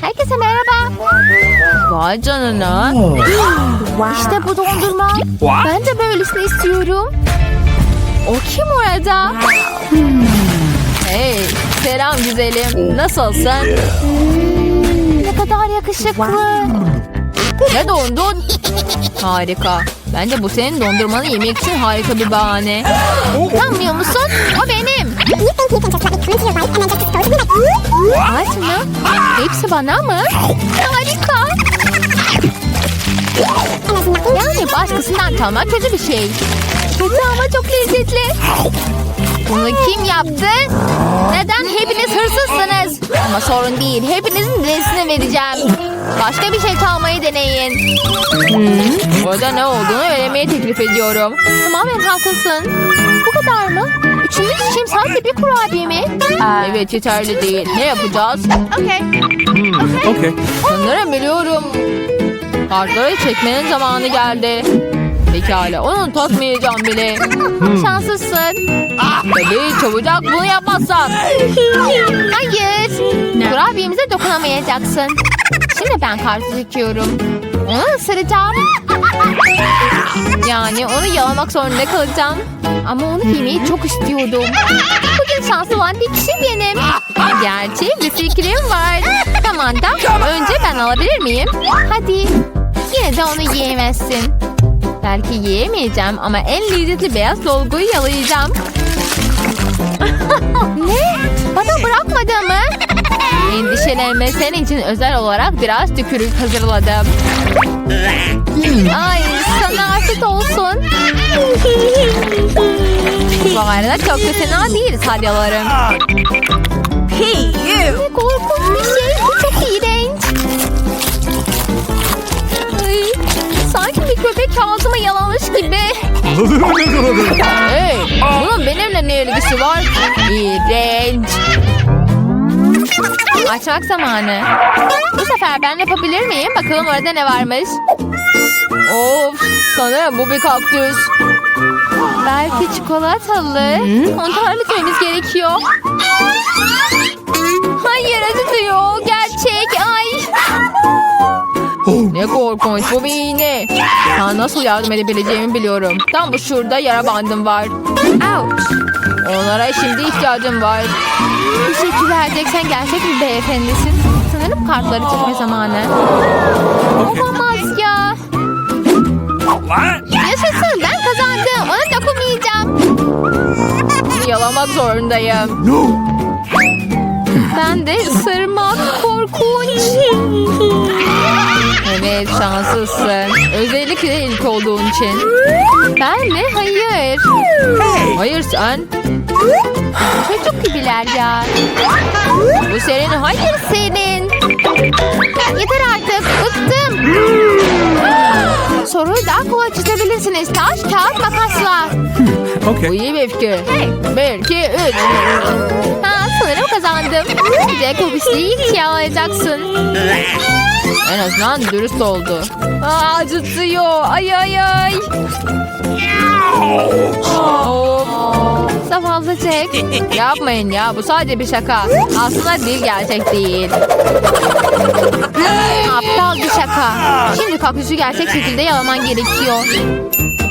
Herkese merhaba. Vay canına. İşte bu dondurma. Ben de böylesini istiyorum. O kim orada? Hey, selam güzelim. Nasılsın? Ne kadar yakışıklı. Ne dondun? Harika. Bence bu senin dondurmanı yemek için harika bir bahane. Utanmıyor musun? O benim. Aç mı? Hepsi bana mı? Harika. Yani başkasından kalmak kötü bir şey. Kötü ama çok lezzetli. Bunu kim yaptı? Neden hepiniz hırsızsınız? Ama sorun değil. Hepinizin dilisini vereceğim. Başka bir şey çalmayı deneyin. Hmm, burada ne olduğunu öğrenmeyi teklif ediyorum. Tamamen haklısın. Bu kadar mı? Üçümüz için sadece bir kurabiye mi? Evet yeterli değil. Ne yapacağız? Okay. Okay. Sanırım biliyorum. Kartları çekmenin zamanı geldi. Pekala onu takmayacağım bile. Şanslısın. Tabii çabucak bunu yapmazsam. Hayır. Kurabiyemize dokunamayacaksın. Şimdi ben kartı çekiyorum. Onu ısıracağım. Yani onu yalamak zorunda kalacağım. Ama onu yemeyi çok istiyordum. Bugün şanslı olan bir kişi benim. Gerçi bir fikrim var. Tamam da önce ben alabilir miyim? Hadi. Yine de onu yiyemezsin. Belki yiyemeyeceğim ama en lezzetli beyaz dolguyu yalayacağım. ne? Bana bırakmadı mı? Endişelenme senin için özel olarak biraz tükürük hazırladım. Ay sana afiyet olsun. Bu arada çok da fena değil salyalarım. Ne korkunç bir şey. Sanki köpek ağzıma yalamış gibi. Hey, bunun benimle ne ilgisi var? İğrenç. Açmak zamanı. Bu sefer ben yapabilir miyim? Bakalım orada ne varmış. Of, sanırım bu bir kaktüs. Belki çikolatalı. Kontrol etmemiz gerekiyor. Hayır acıtıyor. Gerçek. Ne korkunç, bu bir iğne. Sana nasıl yardım edebileceğimi biliyorum. Tam bu şurada yara bandım var. Ouch. Onlara şimdi ihtiyacım var. Teşekkür edeceksen gerçek bir beyefendisin. Sanırım kartları çekme zamanı. Olamaz ya. Yaşasın ben kazandım. Ona dokunmayacağım. Yalamak zorundayım. Ben de ısırmak korkunç. Evet, şanslısın. Özellikle ilk olduğun için. Ben mi? Hayır. Hayır sen. Çocuk gibiler ya. Bu senin hayır. Hayır senin. Yeter artık. Bıktım. Soruyu daha kolay çözebilirsiniz. Taş, kağıt, makasla. Bu Okay. iyi bir fikir. Bir, iki, üç. Ha, sanırım kazandım. İlk şey alacaksın. En azından dürüst oldu. Aa, acıtıyor. Ay ay ay. Of. Zavallı Jack. Yapmayın ya bu sadece bir şaka. Aslında dil gerçek değil. Aptal bir şaka. Şimdi kaktüsü gerçek şekilde yalaman gerekiyor.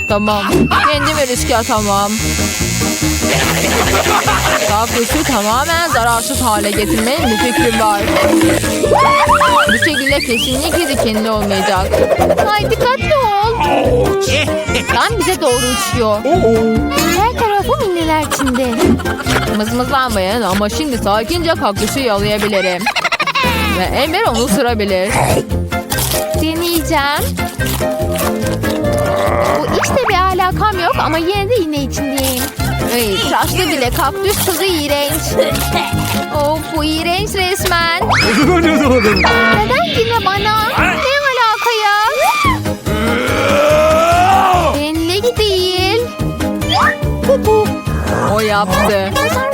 Tamam. Kendimi riske atamam. Kaktüsü tamamen zararsız hale getirmenin bir fikrim var. Bu şekilde kesinlikle dikenli olmayacak. Ay dikkatli ol. Tam bize doğru uçuyor. Her tarafı minneler içinde. Mızmızlanmayın ama şimdi sakince kaktüsü yalayabilirim. Ve Ember onu ısırabilir. Deneyeceğim. Bu işte bir alakam yok ama yine de iğne içindeyim. Ay, Tıraşlı bile kaktüs tadı iğrenç. Of bu iğrenç resmen. Neden yine bana? Ne alaka ya? Benlik değil. o yaptı.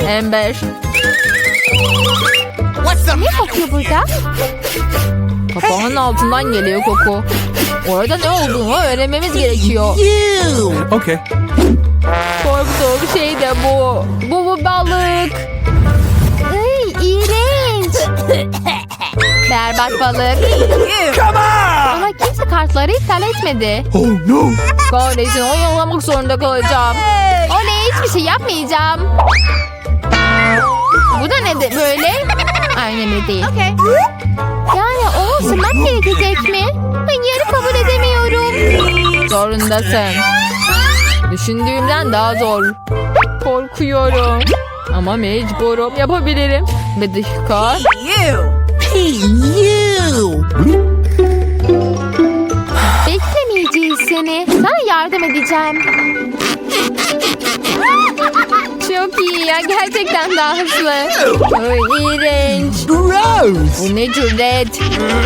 Ember. Ne kokuyor burada? Kapağın altından geliyor koku. Orada ne olduğunu öğrenmemiz gerekiyor. Okay. Şey de bu. Bu bu balık. Ay, iğrenç. Berbat balık. Come on! Ama kimse kartları iptal etmedi. Oh no! Kahretsin oyalamak zorunda kalacağım. Oley hiçbir şey yapmayacağım. Bu da ne de böyle? Önemli değil. Yani onu ısırmak gerekecek mi? Hayır kabul edemiyorum. Zorundasın. Düşündüğümden daha zor. Korkuyorum. Ama mecburum yapabilirim. Bir dakika. Beklemeyeceğiz seni. Sana yardım edeceğim. Çok iyi ya. Gerçekten daha hızlı. Ay, iğrenç. Gross! Bu ne cüret.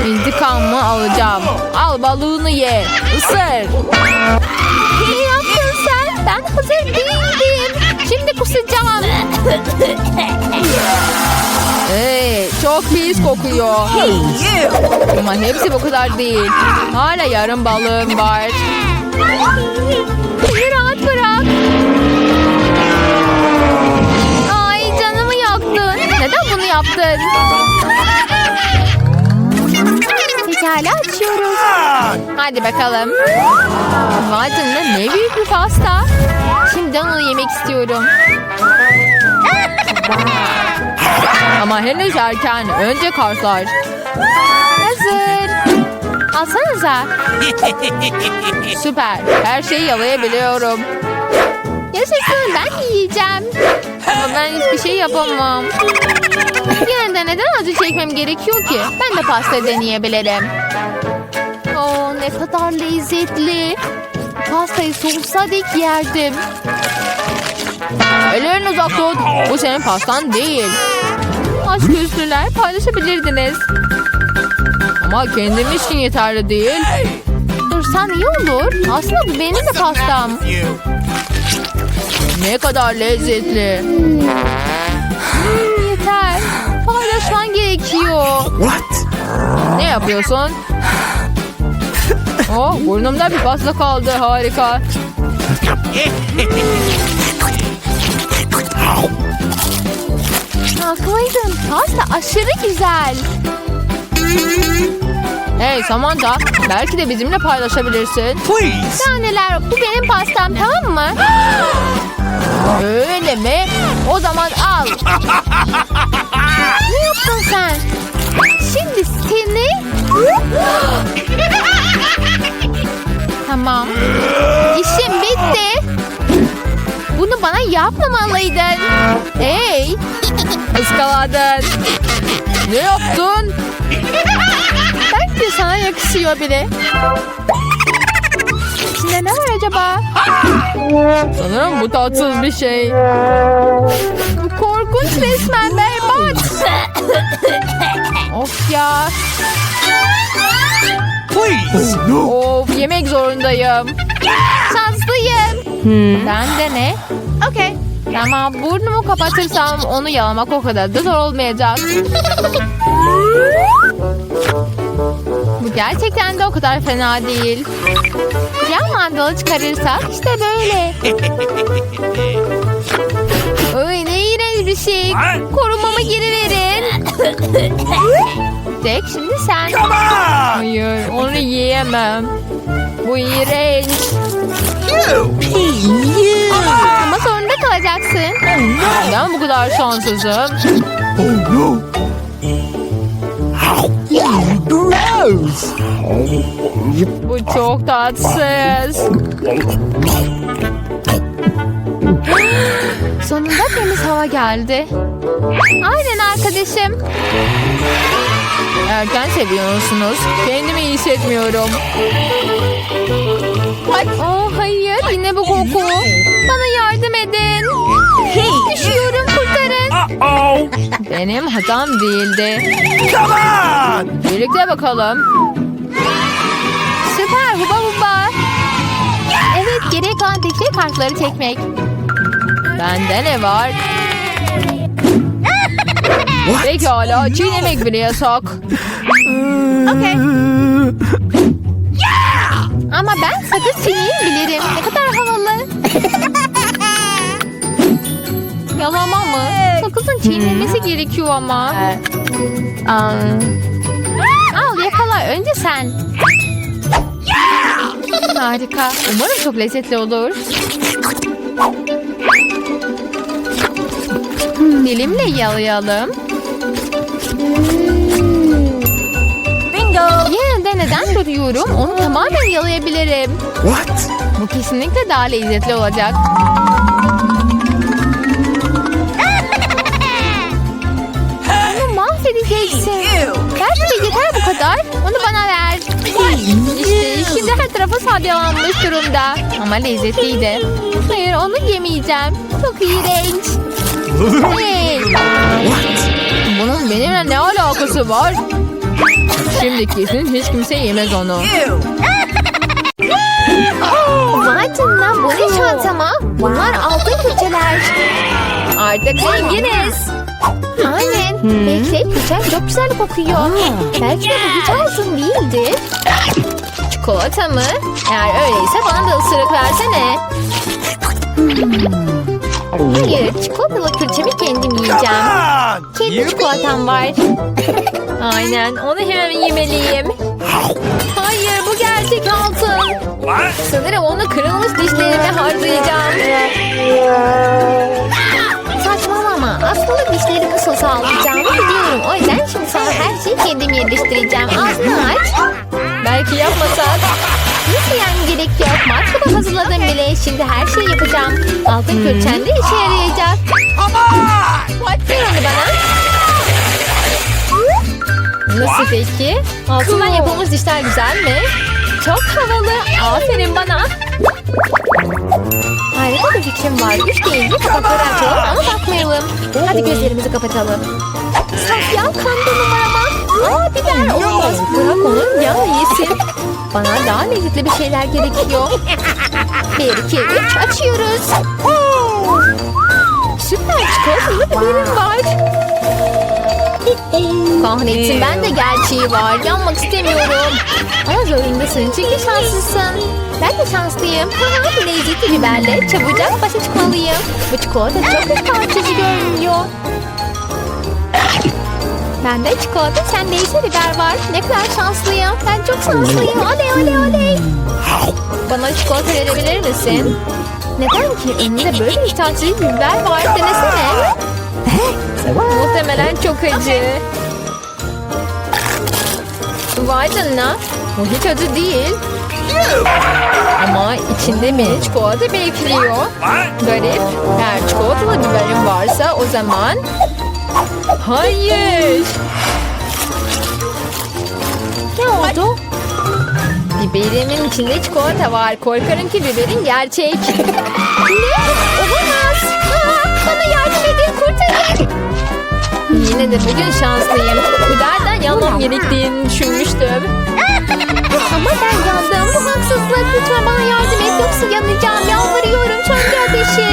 İntikamımı alacağım. Al balığını ye. Isır. Ben hazır değildim. Şimdi kusacağım. Hey, çok pis kokuyor. Ama hepsi bu kadar değil. Hala yarım balığım var. Beni rahat bırak. Ay canımı yaktın. Neden bunu yaptın? Pekala açıyoruz. Hadi bakalım. Vay canına ne büyük bir pasta. Şimdiden onu yemek istiyorum. Ama henüz erken. Önce kartlar. Hazır. Alsanıza. Süper. Her şeyi yalayabiliyorum. Yaşasın ben yiyeceğim. Ama ben hiçbir şey yapamam. Yine de neden acı çekmem gerekiyor ki? Ben de pasta deneyebilirim. Ne kadar lezzetli. Pastayı sonsuza dek yerdim. Ellerini uzak tut. Bu senin pastan değil. Aşk üstüler paylaşabilirdiniz. Ama kendim için yeterli değil. Dursan iyi olur. Aslında bu benim de pastam. Ne kadar lezzetli. Hmm, Yeter. Paylaşman gerekiyor. What? Ne yapıyorsun? Oh, burnumda bir pasta kaldı. Harika. Haklıydın. Pasta aşırı güzel. Hey Samantha, belki de bizimle paylaşabilirsin. Please! Daha neler, bu benim pastam tamam mı? Öyle mi? O zaman al. ne yaptın sen? Şimdi seni... tamam. İşim bitti. Bunu bana yapmamalıydın. Hey! Iskaladın. Ne yaptın? Belki sana yakışıyor bile. İçinde ne var acaba? Sanırım bu tatsız bir şey. Korkunç resmen berbat. of ya. Please! Oh no! Of yemek zorundayım. Şanslıyım. Ben de ne? Okey. Tamam burnumu kapatırsam onu yalamak o kadar da zor olmayacak. Bu gerçekten de o kadar fena değil. Yan mandalı çıkarırsak işte böyle. Ay bir şey. Korumamı geri verin. Jack şimdi sen. Come on! Hayır onu yiyemem. Bu iğrenç. Ama sonunda kalacaksın. Neden bu kadar şanssızım? Oh no! Bu çok tatsız. Sonunda temiz hava geldi. Aynen arkadaşım. Erken seviyorsunuz. Kendimi iyi hissetmiyorum. Oh hayır yine bu koku. Bana yardım edin. Düşüyorum kurtarın. Oh! Benim hatam değildi. Come on! Birlikte bakalım. Süper huba huba. Evet geriye kalan tek şey kartları çekmek. Bende ne var? What? Pekala oh, çiğnemek bile yasak. okay. Yeah! Ama ben sakız çiğneyi bilirim. Ne kadar havalı. Yalama mı? Sakızın çiğnenmesi hmm. gerekiyor ama. Um, al yakala önce sen. Harika. Umarım çok lezzetli olur. Hmm, Dilimle yalayalım. Bingo. Yine de neden duruyorum? Onu tamamen yalayabilirim. What? Bu kesinlikle daha lezzetli olacak. Onu mahvedeceksin. De yeter bu kadar. Onu bana ver. İşte şimdi her tarafı salyalanmış durumda. Ama lezzetliydi. Hayır onu yemeyeceğim. Çok iğrenç. Hey, bunun benimle ne alakası var? Şimdi kesin hiç kimse yemez onu. Vay canına bu ne çantama? Bunlar altın külçeler. Artık zenginiz. Aynen. Bekle külçem çok güzel kokuyor. Belki de bu hiç altın değildir. Çikolata mı? Eğer öyleyse bana da ısırık versene. Hmm. Hayır, çikolatalı külçemi kendim yiyeceğim. Kendi çikolatam var. Aynen, onu hemen yemeliyim. Hayır, bu gerçek altın. Sanırım onu kırılmış dişlerime harcayacağım. Saçmalama. Aslında dişlerimi sosa alacağımı biliyorum. O yüzden şimdi sana her şeyi kendim yerleştireceğim. Ağzını aç. Belki yapmasak. Yani gerek yok. Matkabı hazırladım bile. Şimdi her şeyi yapacağım. Altın külçen de işe yarayacak. On! Ver onu bana. Nasıl peki? Altından yapılmış dişler güzel mi? Çok havalı. Aferin bana. Harika bir fikrim var. Üç deyince kapakları açalım ama bakmayalım. Hadi gözlerimizi kapatalım. Safya kandı numarama. Aa biber olmaz. Bırak onu ya yesin. Bana daha lezzetli bir şeyler gerekiyor. Bir, iki, üç açıyoruz. Süper çikolatalı biberim var. Kahretsin ben de gerçeği var. Yanmak istemiyorum. Ama zorundasın çünkü şanslısın. Ben de şanslıyım. Haha, Lezzetli biberle çabucak başa çıkmalıyım. Bu çikolata çok açıcı görünüyor. Bende çikolata, sende ise biber var. Ne kadar şanslıyım. Ben çok şanslıyım. Oley oley oley. Bana çikolata verebilir misin? Neden ki? Önünde böyle bir biber var. Denesene. Muhtemelen çok acı. Vay canına. Bu hiç acı değil. Ama içinde mini çikolata bekliyor. Garip. Eğer çikolatalı biberim varsa o zaman... Hayır. Ne oldu? Biberimin içinde çikolata var. Korkarım ki biberin gerçek. ne? Olamaz. Aa, bana yardım edin kurtarın. Yine de bugün şanslıyım. Biberden yanmam gerektiğini düşünmüştüm. Ama ben yandım. Bu haksızlık. Lütfen bana yardım et. Yoksa yanacağım. Yalvarıyorum. Söndür ateşi.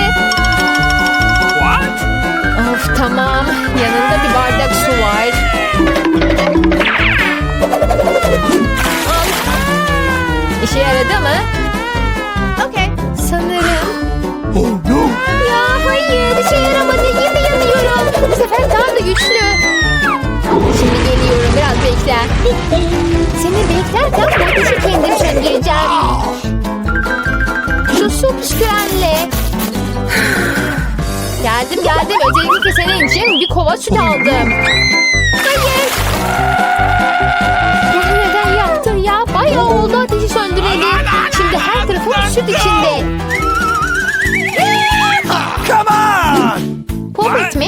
Güçlü. Şimdi geliyorum. Biraz bekle. Seni beklerken bu ateşi kendim söndüreceğim. Şu su püskürenle. Geldim geldim. Özellikle senin için bir kova süt aldım. Hayır. Bunu neden yaptın ya? Bayağı oldu ateşi söndüreli. Şimdi her tarafım süt içinde. Come on! Popet mi?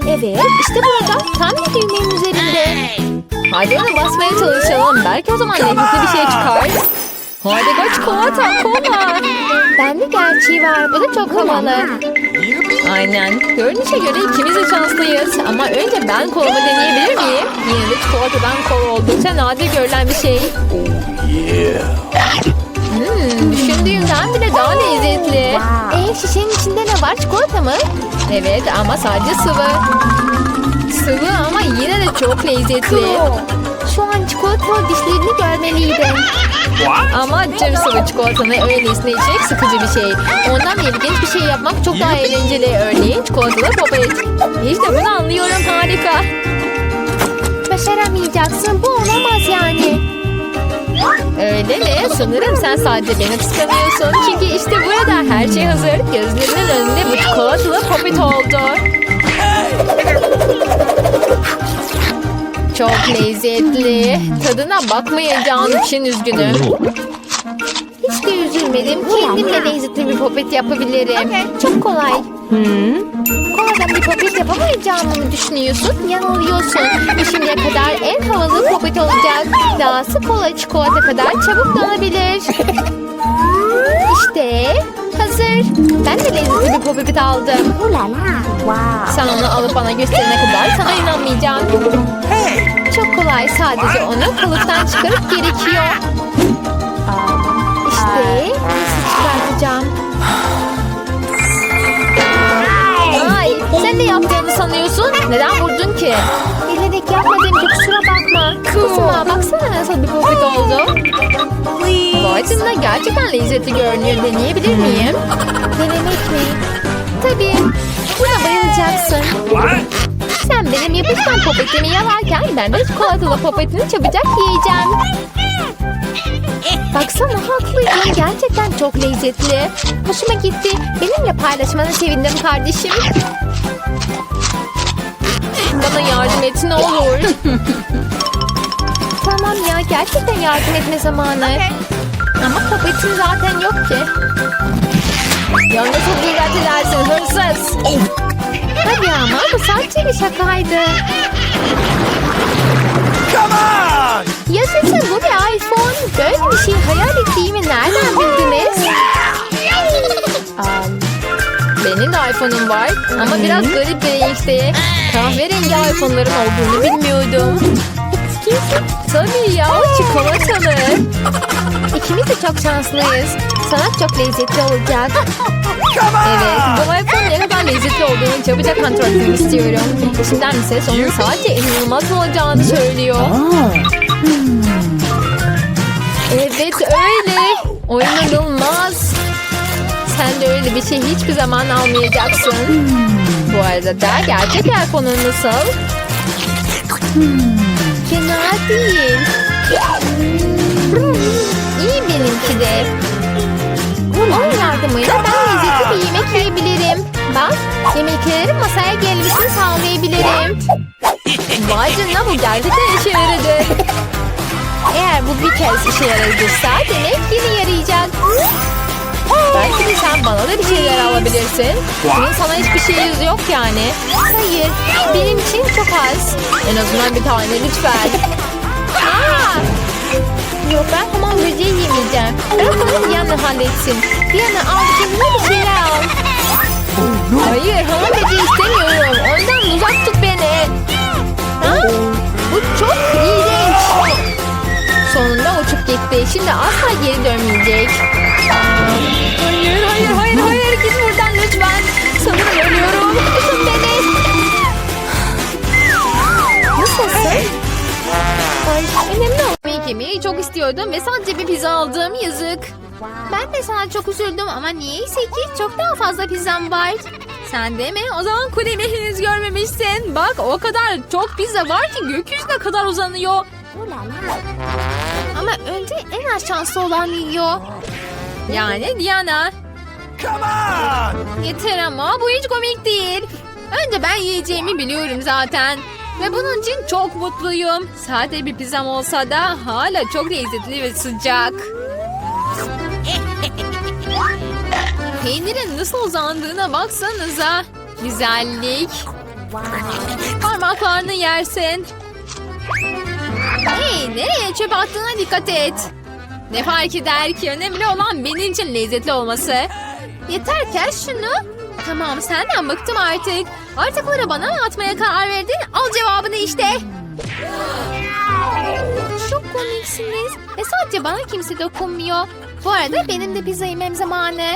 Evet işte burada. Tam bir düğmenin üzerinde. Hadi ona basmaya çalışalım. Belki o zaman lezzetli bir şey çıkar. Hadi kaç çikolata kola. Bende gerçeği var. Bu da çok havalı. Aynen. Görünüşe göre ikimiz de şanslıyız. Ama önce ben kolamı deneyebilir miyim? Yine de çikolatadan kola oldukça nadir görülen bir şey. Yeah. Hmm, düşündüğümden bile daha lezzetli. Ee, şişenin içinde ne var? Çikolata mı? Evet ama sadece sıvı. Sıvı ama yine de çok lezzetli. Şu an çikolata dişlerini görmeliydim. Ama tüm sıvı çikolatanı öylesine içmek sıkıcı bir şey. Ondan ilginç bir şey yapmak çok daha eğlenceli. Örneğin çikolatalı popet. İşte bunu anlıyorum harika. Başaramayacaksın. Bu olamaz yani. Öyle mi? Sanırım sen sadece beni kıskanıyorsun. Çünkü işte burada her şey hazır. Gözlerinin önünde bu çikolatalı popet oldu. Çok lezzetli. Tadına bakmayacağın için üzgünüm. Hiç de üzülmedim. Kendim de lezzetli bir popet yapabilirim. Çok kolay. Popet yapamayacağımı mı düşünüyorsun? Yanılıyorsun. Bu şimdiye kadar en havalı popet olacak. Dahası kola çikolata kadar çabuk donabilir. İşte hazır. Ben de lezzetli bir popet aldım. Sen onu alıp bana gösterene kadar sana inanmayacağım. Çok kolay. Sadece onu kalıptan çıkarıp gerekiyor. İşte nasıl çıkartacağım? sen ne yaptığını sanıyorsun? Neden vurdun ki? Bilerek yapmadım ki kusura bakma. Kızma baksana nasıl bir popet oldu. Canına gerçekten lezzetli görünüyor. Deneyebilir miyim? Denemek mi? Tabii. Buna bayılacaksın. Sen benim yapışkan popetimi yalarken ben de çikolatalı popetini çabucak yiyeceğim. Baksana haklıydın. Gerçekten çok lezzetli. Hoşuma gitti. Benimle paylaşmana sevindim kardeşim. Bana yardım et ne olur. Tamam ya gerçekten yardım etme zamanı. Ama popetim zaten yok ki. ya nasıl cüret edersin hırsız? Hadi ama bu sadece bir şakaydı. Come on! Yaşasın bu bir iPhone. Böyle bir şey hayal ettiğimi nereden bildiniz? Benim de iPhone'um var ama biraz garip bir renkte. Kahverengi iPhone'ların olduğunu bilmiyordum. Tabii ya çikolatalı. İkimiz de çok şanslıyız. Sana çok lezzetli olacak. Evet bu iPhone ne kadar lezzetli olduğunu çabucak kontrol etmek istiyorum. Şimdiden ses onun sadece inanılmaz olacağını söylüyor. Evet öyle. O inanılmaz. Sen de öyle bir şey hiçbir zaman almayacaksın. Bu arada da gerçek iPhone'un nasıl? Fena değil. İyi benimki de. Onun yardımıyla ben lezzetli bir yemek yiyebilirim. Bak yemeklerin masaya gelmesini sağlayabilirim. Vay canına bu gerçekten işe yaradı. Eğer bu bir kez işe yaradıysa demek yine yarayacak. Belki de sen bana da bir şeyler alabilirsin. Bunun sana hiçbir şeyimiz yok yani. Hayır benim için çok az. En azından bir tane lütfen. Aa! Yok ben hamam böceği yemeyeceğim. Bırak onu Diana halletsin. Diana al kendine bir şeyler al. Hayır hamam böceği istemiyorum. Ondan uzak tut beni. Ha? Bu çok iğrenç. Gitti. Şimdi asla geri dönmeyecek. Hayır hayır hayır hayır git buradan lütfen. Sanırım ölüyorum. Tutun beni. Nasılsın? Ay, önemli olmayı yemeyi çok istiyordum ve sadece bir pizza aldım yazık. Ben de sana çok üzüldüm ama niyeyse ki çok daha fazla pizzam var. Sen de mi? O zaman kulemi henüz görmemişsin. Bak o kadar çok pizza var ki gökyüzüne kadar uzanıyor. Ama önce en az şanslı olan yiyor. Yani Diana. Come on! Yeter ama bu hiç komik değil. Önce ben yiyeceğimi biliyorum zaten. Ve bunun için çok mutluyum. Sade bir pizzam olsa da hala çok lezzetli ve sıcak. Peynirin nasıl uzandığına baksanıza. Güzellik. Parmaklarını yersin. Hey nereye çöp attığına dikkat et. Ne fark eder ki önemli olan benim için lezzetli olması. Yeter kes şunu. Tamam senden bıktım artık. Artıkları bana mı atmaya karar verdin? Al cevabını işte. Çok komiksiniz. Ve sadece bana kimse dokunmuyor. Bu arada benim de pizza yemem zamanı.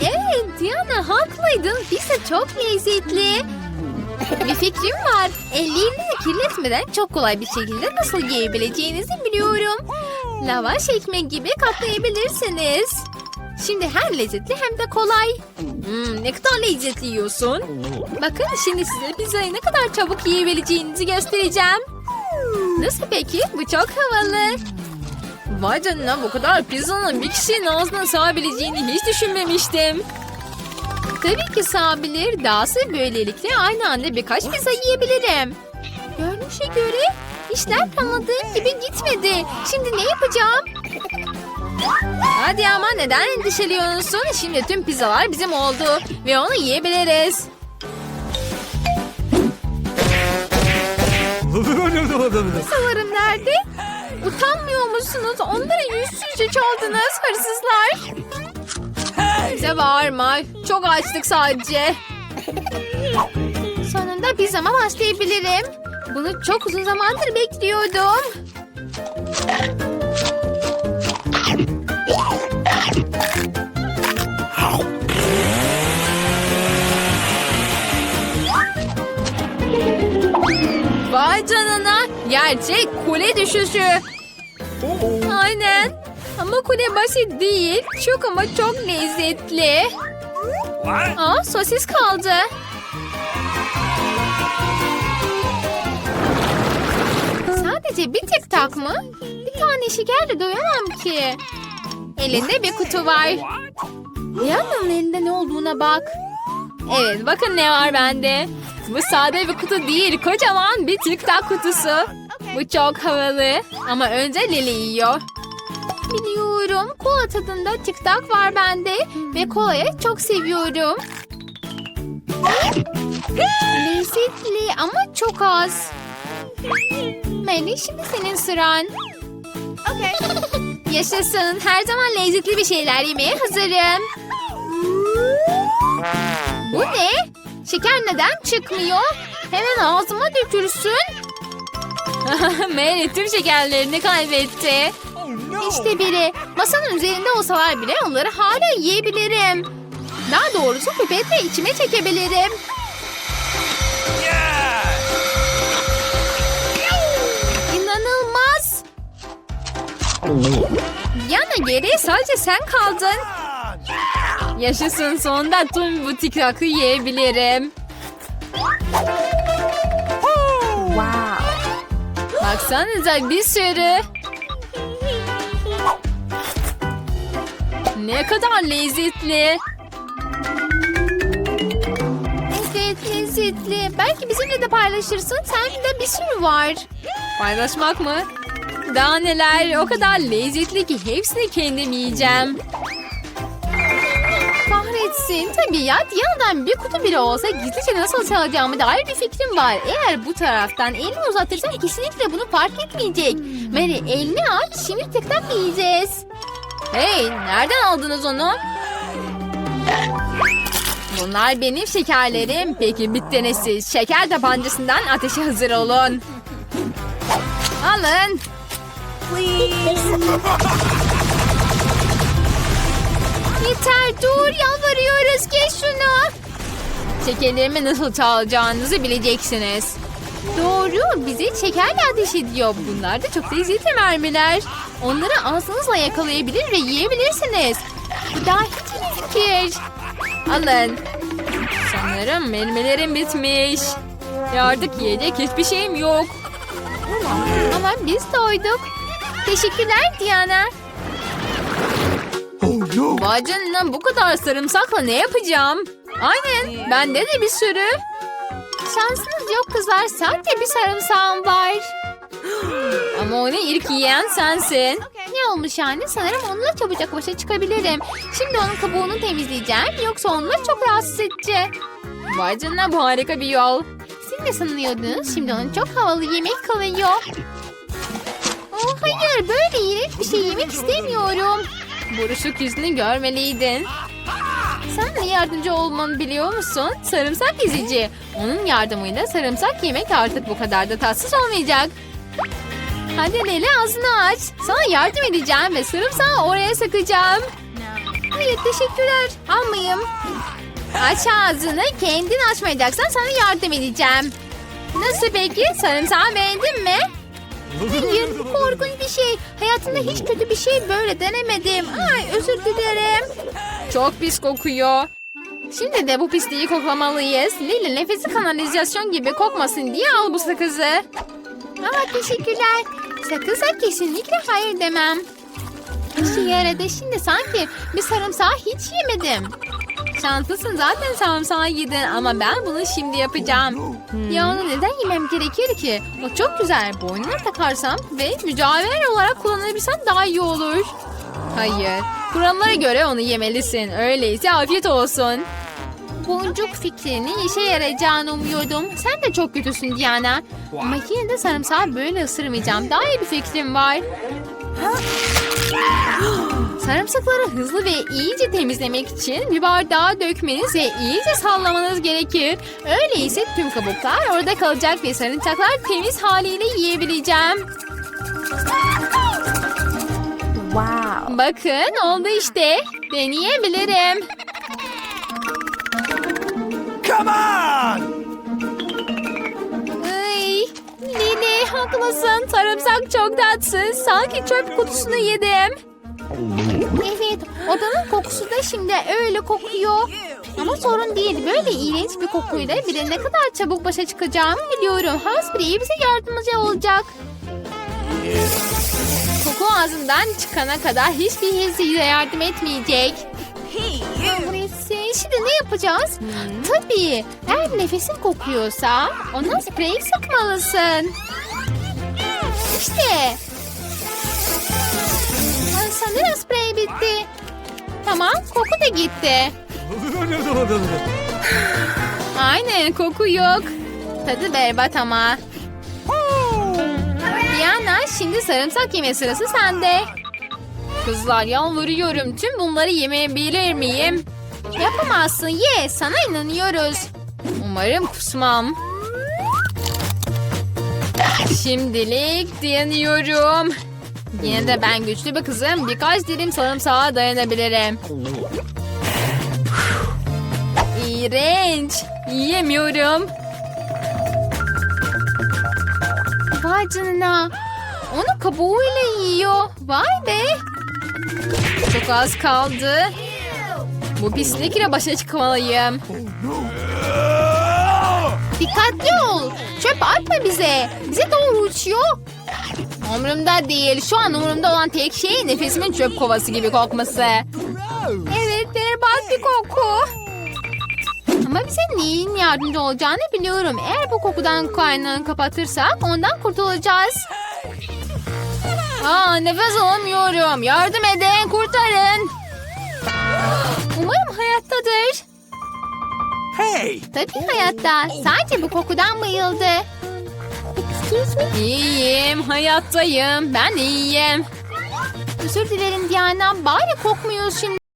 Evet Diana haklıydın. Pizza çok lezzetli. Bir fikrim var. Ellerini kirletmeden çok kolay bir şekilde nasıl yiyebileceğinizi biliyorum. Lavaş ekmek gibi katlayabilirsiniz. Şimdi hem lezzetli hem de kolay. Hmm, ne kadar lezzetli yiyorsun. Bakın şimdi size pizzayı ne kadar çabuk yiyebileceğinizi göstereceğim. Nasıl peki? Bu çok havalı. Vay canına bu kadar pizzanın bir kişinin ağzına sığabileceğini hiç düşünmemiştim. Tabii ki sığabilir. Dahası böylelikle aynı anda birkaç pizza yiyebilirim. Görünüşe göre işler planladığım gibi gitmedi. Şimdi ne yapacağım? Hadi ama neden endişeliyorsun? Şimdi tüm pizzalar bizim oldu ve onu yiyebiliriz. Pizzalarım nerede? Utanmıyor musunuz? Onları yüzsüzce çaldınız hırsızlar. Bize bağırma. Çok açtık sadece. Sonunda pizzama başlayabilirim. Bunu çok uzun zamandır bekliyordum. Vay canına. Gerçek kule düşüşü. Aynen. Ama kule basit değil. Çok ama çok lezzetli. Aa sosis kaldı. Sadece bir tek tak mı? Bir tane şekerle doyamam ki. Elinde bir kutu var. Diana'nın elinde ne olduğuna bak. Evet bakın ne var bende. Bu sade bir kutu değil kocaman bir tic tac kutusu. Bu çok havalı ama önce Lili yiyor. Biliyorum kola tadında tic tac var bende ve kolayı çok seviyorum. Lezzetli ama çok az. Melih şimdi senin sıran. Yaşasın her zaman lezzetli bir şeyler yemeye hazırım. Bu ne? Şeker neden çıkmıyor? Hemen ağzıma dökülsün. Mary tüm şekerlerini kaybetti. İşte biri. Masanın üzerinde olsalar bile onları hala yiyebilirim. Daha doğrusu pipetle içime çekebilirim. İnanılmaz. Yana geriye sadece sen kaldın. Yaşasın sonunda tüm bu tikrakı yiyebilirim. Wow. Baksanıza bir sürü. Ne kadar lezzetli. Evet lezzetli. Belki bizimle de paylaşırsın. Sende bir sürü var. Paylaşmak mı? Daha neler o kadar lezzetli ki hepsini kendim yiyeceğim. Kahretsin. Tabii ya Diyana'dan bir kutu bile olsa gizlice nasıl çalacağımı dair bir fikrim var. Eğer bu taraftan elini uzatırsan kesinlikle bunu fark etmeyecek. Mary elini aç şimdi tek yiyeceğiz. Hey nereden aldınız onu? Bunlar benim şekerlerim. Peki bittiniz siz. Şeker tabancasından ateşe hazır olun. Alın. Yeter dur yalvarıyoruz geç şunu. Şekerlerimi nasıl çalacağınızı bileceksiniz. Doğru bizi şekerle ateş ediyor. Bunlar da çok lezzetli mermiler. Onları ağzınızla yakalayabilir ve yiyebilirsiniz. Bu daha hiç iyi fikir. Alın. Sanırım mermilerim bitmiş. Ve artık yiyecek hiçbir şeyim yok. Ama biz doyduk. Teşekkürler Diana. Oh no! Vay canına bu kadar sarımsakla ne yapacağım? Aynen bende de bir sürü. Şansınız yok kızlar sadece bir sarımsağım var. Ama onu ilk yiyen sensin. Ne olmuş yani? Sanırım onunla çabucak başa çıkabilirim. Şimdi onun kabuğunu temizleyeceğim. Yoksa onunla çok rahatsız edecek. Vay canına bu harika bir yol. Siz ne sanıyordunuz? Şimdi onun çok havalı yemek kalıyor. Oh hayır böyle iğrenç bir şey yemek istemiyorum. Buruşuk yüzünü görmeliydin. Sen de yardımcı olmanı biliyor musun? Sarımsak ezici. Onun yardımıyla sarımsak yemek artık bu kadar da tatsız olmayacak. Hadi Leli ağzını aç. Sana yardım edeceğim ve sarımsağı oraya sıkacağım. Hayır teşekkürler. Almayayım. Aç ağzını. Kendin açmayacaksan sana yardım edeceğim. Nasıl peki? Sarımsağı beğendin mi? Hayır korkunç bir şey. Hayatımda hiç kötü bir şey böyle denemedim. Ay özür dilerim. Çok pis kokuyor. Şimdi de bu pisliği koklamalıyız. Lili nefesi kanalizasyon gibi kokmasın diye al bu sakızı. Aa teşekkürler. Sakıza kesinlikle hayır demem. İşe yaradı. Şimdi sanki bir sarımsağı hiç yemedim. Şanslısın zaten sarımsağı yedin ama ben bunu şimdi yapacağım. Ya onu neden yemem gerekir ki? O çok güzel. Boynuna takarsam ve mücadele olarak kullanabilsem daha iyi olur. Hayır. Kurallara göre onu yemelisin. Öyleyse afiyet olsun. Boncuk fikrinin işe yarayacağını umuyordum. Sen de çok kötüsün Diana. Ama yine de sarımsağı böyle ısırmayacağım. Daha iyi bir fikrim var. Sarımsakları hızlı ve iyice temizlemek için bir bardağa dökmeniz ve iyice sallamanız gerekir. Öyleyse tüm kabuklar orada kalacak ve sarımsaklar temiz haliyle yiyebileceğim. Bakın oldu işte. Deneyebilirim. Come on! Ay, Lili haklısın. Sarımsak çok tatsız. Sanki çöp kutusunu yedim. Evet, odanın kokusu da şimdi öyle kokuyor. Ama sorun değil. Böyle iğrenç bir kokuyla bile ne kadar çabuk başa çıkacağımı biliyorum. Hansbury bize yardımcı olacak. Koku ağzından çıkana kadar hiçbir his size yardım etmeyecek. Burası. Şimdi ne yapacağız? Tabii. Eğer nefesin kokuyorsa ona sprey sıkmalısın. İşte. Sanırım sprey bitti. Tamam koku da gitti. Aynen koku yok. Tadı berbat ama. Diana şimdi sarımsak yeme sırası sende. Kızlar yalvarıyorum tüm bunları yemeyebilir miyim? Yapamazsın ye sana inanıyoruz. Umarım kusmam. Şimdilik dayanıyorum. Yine de ben güçlü bir kızım. Birkaç dilim sarımsağa dayanabilirim. İğrenç. Yiyemiyorum. Vay canına. Onu kabuğuyla yiyor. Vay be. Çok az kaldı. Bu pislikle başa çıkmalıyım. Dikkatli ol. Çöp atma bize. Bize doğru uçuyor. Umurumda değil. Şu an umurumda olan tek şey nefesimin çöp kovası gibi kokması. Evet berbat bir koku. Ama bize neyin yardımcı olacağını biliyorum. Eğer bu kokudan kaynağını kapatırsak ondan kurtulacağız. Aa, nefes alamıyorum. Yardım edin, kurtarın. Umarım hayattadır. Hey! Tabii hayatta. Sadece bu kokudan bayıldı. İyiyim, hayattayım. Ben iyiyim. Özür dilerim Diana. Bari kokmuyoruz şimdi.